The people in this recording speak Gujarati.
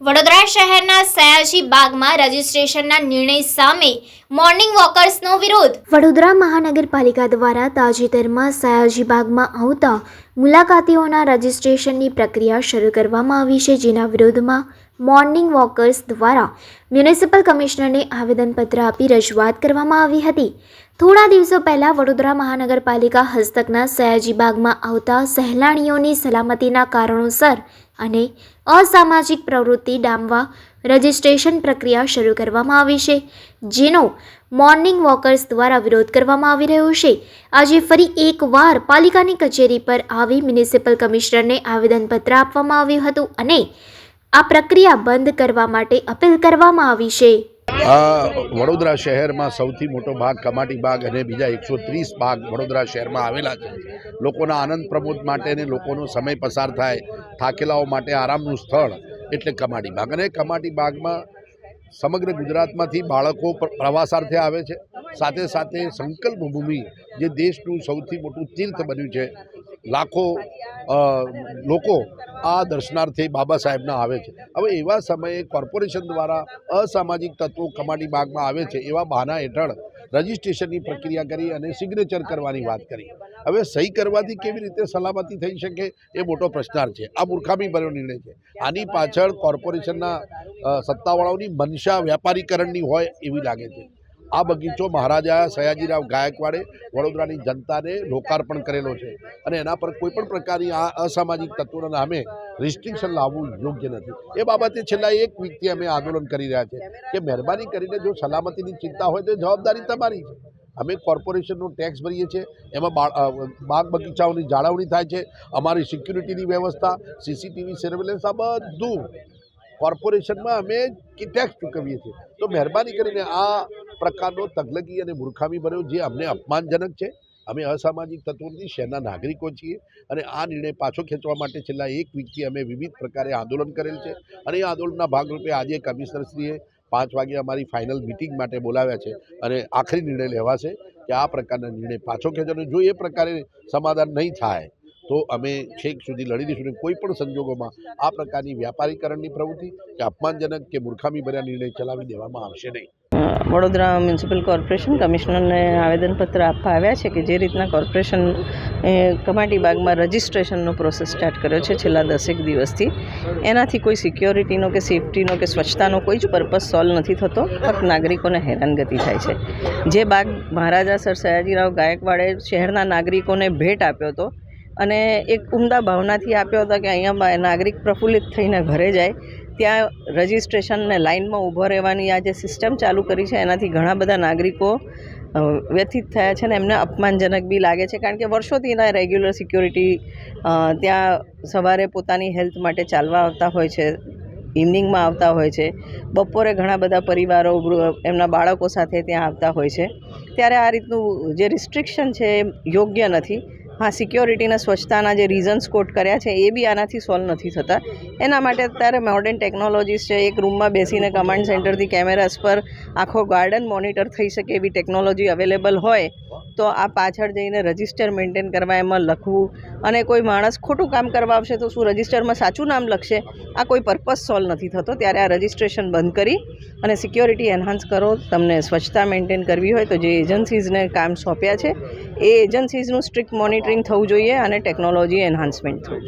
વડોદરા શહેરના સયાજી બાગમાં રજીસ્ટ્રેશનના નિર્ણય સામે મોર્નિંગ વોકર્સનો વિરોધ. વડોદરા મહાનગરપાલિકા દ્વારા તાજેતરમાં સયાજી બાગમાં આવતા મુલાકાતીઓના રજીસ્ટ્રેશનની પ્રક્રિયા શરૂ કરવામાં આવી છે, જેના વિરોધમાં મોર્નિંગ વોકર્સ દ્વારા મ્યુનિસિપલ કમિશનરને આવેદનપત્ર આપી રજૂઆત કરવામાં આવી હતી. થોડા દિવસો પહેલાં વડોદરા મહાનગરપાલિકા હસ્તકના સયાજી બાગમાં આવતા સહેલાણીઓની સલામતીના કારણોસર અને અસામાજિક પ્રવૃત્તિ ડામવા રજિસ્ટ્રેશન પ્રક્રિયા શરૂ કરવામાં આવી છે, જેનો મોર્નિંગ વોકર્સ દ્વારા વિરોધ કરવામાં આવી રહ્યો છે. આજે ફરી એકવાર પાલિકાની કચેરી પર આવી મ્યુનિસિપલ કમિશનરને આવેદનપત્ર આપવામાં આવ્યું હતું અને આ પ્રક્રિયા બંધ કરવા માટે અપીલ કરવામાં આવી છે. આ વડોદરા શહેરમાં સૌથી મોટો ભાગ કમાટી બાગ અને બીજા એકસો ત્રીસ બાગ વડોદરા શહેરમાં આવેલા છે. લોકોના આનંદ પ્રમોદ માટે અને લોકોનો સમય પસાર થાય, થાકેલાઓ માટે આરામનું સ્થળ એટલે કમાટી બાગ. અને કમાટી બાગમાં સમગ્ર ગુજરાતમાંથી બાળકો પ્રવાસાર્થે આવે છે. સાથે સાથે સંકલ્પ ભૂમિ જે દેશનું સૌથી મોટું તીર્થ બન્યું છે લાખો લોકો આ દર્શનાર્થે બાબા સાહેબના આવે છે. હવે એવા સમયે કોર્પોરેશન દ્વારા અસામાજિક તત્વો કમાટી બાગમાં આવે છે એવા બહાના હેઠળ રજિસ્ટ્રેશનની પ્રક્રિયા કરી અને સિગ્નેચર કરવાની વાત કરી. હવે સહી કરવાથી કેવી રીતે સલામતી થઈ શકે એ મોટો પ્રશ્નાર્થ છે. આ મૂર્ખામી ભર્યો નિર્ણય છે. આની પાછળ કોર્પોરેશનના સત્તાવાળાઓની મનસા વ્યાપારીકરણની હોય એવી લાગે છે. આ બગીચો મહારાજા સયાજીરાવ ગાયકવાડે, વડોદરાની જનતાને લોકાર્પણ કરેલો છે. અને એના પર કોઈપણ પ્રકારની આ અસામાજિક તત્વોના નામે રિસ્ટ્રિક્શન લાવવું યોગ્ય નથી. એ બાબતે છેલ્લા એક વીકથી અમે આંદોલન કરી રહ્યા છે કે મહેરબાની કરીને જો સલામતીની ચિંતા હોય તો જવાબદારી તમારી છે. અમે કોર્પોરેશનનો ટેક્સ ભરીએ છીએ, એમાં બાગ બગીચાઓની જાળવણી થાય છે, અમારી સિક્યુરિટીની વ્યવસ્થા સીસીટીવી સર્વેલન્સ આ બધું કોર્પોરેશનમાં અમે ટેક્સ ચૂકવીએ છીએ. તો મહેરબાની કરીને આ પ્રકારનો તગલગી અને મૂર્ખામી બન્યો જે અમને અપમાનજનક છે. અમે અસામાજિક તત્વોથી શહેરના નાગરિકો છીએ અને આ નિર્ણય પાછો ખેંચવા માટે છેલ્લા એક વીકથી અમે વિવિધ પ્રકારે આંદોલન કરેલ છે અને એ આંદોલનના ભાગરૂપે આજે કમિશનરશ્રીએ પાંચ વાગે અમારી ફાઇનલ મિટિંગ માટે બોલાવ્યા છે અને આખરી નિર્ણય લેવાશે કે આ પ્રકારના નિર્ણય પાછો ખેંચવાનો જો એ પ્રકારે સમાધાન નહીં થાય તો અમે છેક સુધી લડી દઈશું અને કોઈ પણ સંજોગોમાં આ પ્રકારની વ્યાપારીકરણની પ્રવૃત્તિ કે અપમાનજનક કે મૂર્ખામી ભર્યા નિર્ણય ચલાવી દેવામાં આવશે નહીં. વડોદરા મ્યુનિસિપલ કોર્પોરેશન કમિશનરને આવેદનપત્ર આપવા આવ્યા છે કે જે રીતના કોર્પોરેશન એ કમાટી બાગમાં રજિસ્ટ્રેશનનો પ્રોસેસ સ્ટાર્ટ કર્યો છે છેલ્લા દસેક દિવસથી. એનાથી કોઈ સિક્યોરિટીનો કે સેફટીનો કે સ્વચ્છતાનો કોઈ જ પર્પઝ સોલ્વ નથી થતો. ફક્ત નાગરિકોને હેરાનગતિ થાય છે. જે બાગ મહારાજા સર સયાજીરાવ ગાયકવાડે શહેરના નાગરિકોને ભેટ આપ્યો હતો અને એક ઉમદા ભાવનાથી આપ્યો હતો કે અહીંયા નાગરિક પ્રફુલ્લિત થઈને ઘરે જાય. ત્યાં રજિસ્ટ્રેશનને લાઇનમાં ઊભો રહેવાની આ જે સિસ્ટમ ચાલુ કરી છે, એનાથી ઘણા બધા નાગરિકો વ્યથિત થયા છે ને એમને અપમાનજનક બી લાગે છે. કારણ કે વર્ષોથી એના રેગ્યુલર સિક્યોરિટી ત્યાં સવારે પોતાની હેલ્થ માટે ચાલવા આવતા હોય છે ઇવનિંગમાં આવતા હોય છે. બપોરે ઘણા બધા પરિવારો એમના બાળકો સાથે ત્યાં આવતા હોય છે. ત્યારે આ રીતનું જે રિસ્ટ્રિક્શન છે, એ યોગ્ય નથી. હા સિક્યોરિટી અને સ્વચ્છતાના જે રીઝન્સ કોટ કર્યા છે, એ બી આનાથી સોલ્વ નથી થતા. એના માટે અત્યારે મોડર્ન ટેકનોલોજીસ છે, એક રૂમમાં બેસીને કમાન્ડ સેન્ટરથી કેમેરાસ પર આખો ગાર્ડન મોનિટર થઈ શકે એવી ટેકનોલોજી અવેલેબલ હોય તો આ પાછળ જઈને રજિસ્ટર મેન્ટેન કરવા એમાં લખવું અને કોઈ માણસ ખોટું કામ કરવા આવશે તો શું રજિસ્ટરમાં સાચું નામ લખશે? આ કોઈ પર્પઝ સોલ્વ નથી થતો. ત્યારે આ રજિસ્ટ્રેશન બંધ કરી અને સિક્યોરિટી એન્હાન્સ કરો. તમને સ્વચ્છતા મેન્ટેન કરવી હોય તો જે એજન્સીઝને કામ સોંપ્યા છે, એ એજન્સીઝનું સ્ટ્રિક્ટ મોનિટરિંગ થવું જોઈએ અને ટેકનોલોજી એન્હાન્સમેન્ટ થવું જોઈએ.